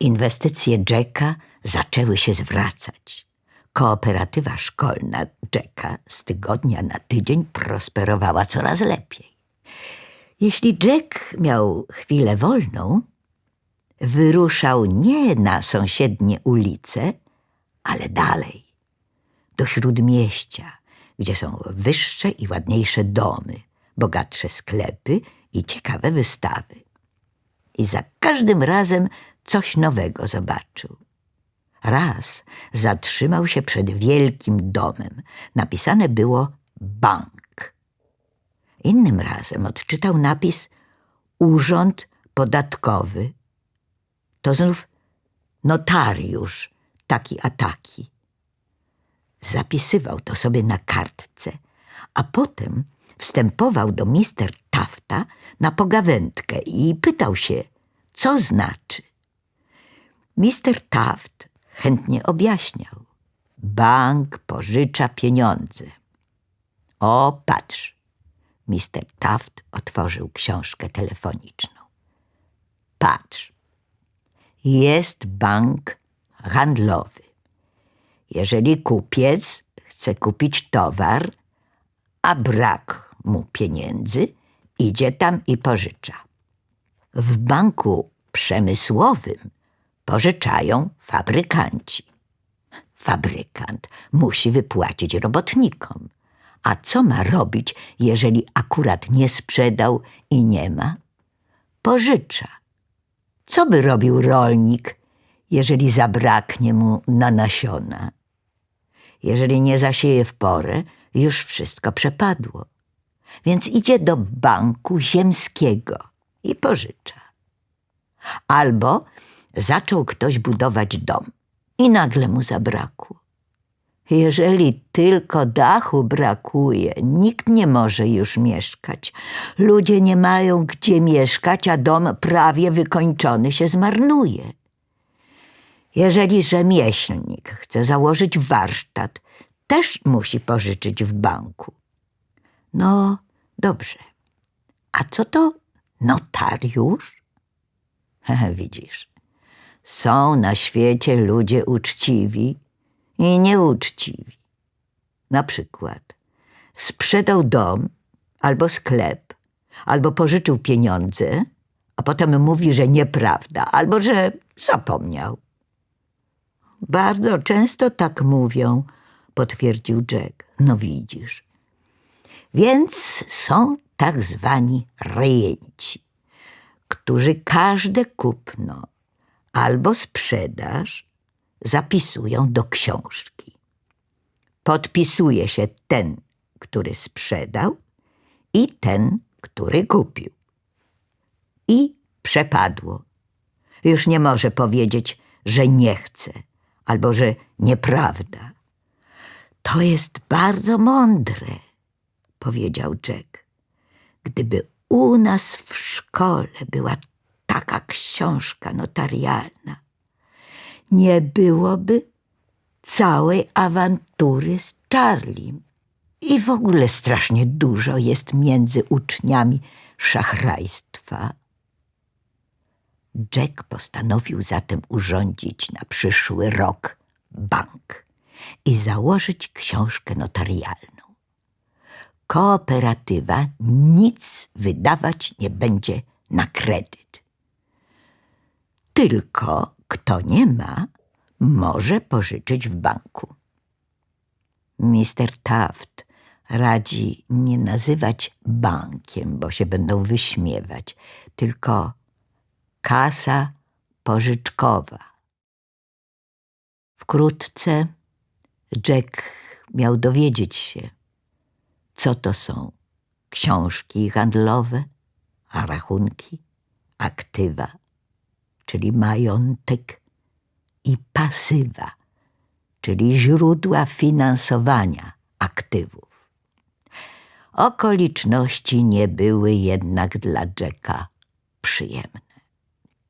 Inwestycje Jacka zaczęły się zwracać. Kooperatywa szkolna Jacka z tygodnia na tydzień prosperowała coraz lepiej. Jeśli Jack miał chwilę wolną, wyruszał nie na sąsiednie ulice, ale dalej, do śródmieścia, gdzie są wyższe i ładniejsze domy, bogatsze sklepy i ciekawe wystawy. I za każdym razem coś nowego zobaczył. Raz zatrzymał się przed wielkim domem. Napisane było bank. Innym razem odczytał napis Urząd Podatkowy. To znów notariusz, taki a taki. Zapisywał to sobie na kartce, a potem wstępował do mister Tafta na pogawędkę i pytał się, co znaczy. Mister Taft chętnie objaśniał. Bank pożycza pieniądze. O, patrz. Mister Taft otworzył książkę telefoniczną. Patrz. Jest bank handlowy. Jeżeli kupiec chce kupić towar, a brak mu pieniędzy, idzie tam i pożycza. W banku przemysłowym pożyczają fabrykanci. Fabrykant musi wypłacić robotnikom. A co ma robić, jeżeli akurat nie sprzedał i nie ma? Pożycza. Co by robił rolnik, jeżeli zabraknie mu na nasiona? Jeżeli nie zasieje w porę, już wszystko przepadło. Więc idzie do banku ziemskiego i pożycza. Albo zaczął ktoś budować dom i nagle mu zabrakło. Jeżeli tylko dachu brakuje, nikt nie może już mieszkać. Ludzie nie mają gdzie mieszkać, a dom prawie wykończony się zmarnuje. Jeżeli rzemieślnik chce założyć warsztat, też musi pożyczyć w banku. No, dobrze. A co to notariusz? Widzisz, są na świecie ludzie uczciwi i nieuczciwi. Na przykład sprzedał dom albo sklep, albo pożyczył pieniądze, a potem mówi, że nieprawda, albo że zapomniał. Bardzo często tak mówią, potwierdził Jack. No widzisz. Więc są tak zwani rejenci, którzy każde kupno albo sprzedaż zapisują do książki. Podpisuje się ten, który sprzedał i ten, który kupił. I przepadło. Już nie może powiedzieć, że nie chce albo że nieprawda. To jest bardzo mądre, powiedział Jack. Gdyby u nas w szkole była taka książka notarialna, nie byłoby całej awantury z Charlim. I w ogóle strasznie dużo jest między uczniami szachrajstwa. Jack postanowił zatem urządzić na przyszły rok bank i założyć książkę notarialną. Kooperatywa nic wydawać nie będzie na kredyt. Tylko kto nie ma, może pożyczyć w banku. Mister Taft radzi nie nazywać bankiem, bo się będą wyśmiewać, tylko kasa pożyczkowa. Wkrótce Jack miał dowiedzieć się, co to są książki handlowe, a rachunki, aktywa, czyli majątek i pasywa, czyli źródła finansowania aktywów. Okoliczności nie były jednak dla Jacka przyjemne.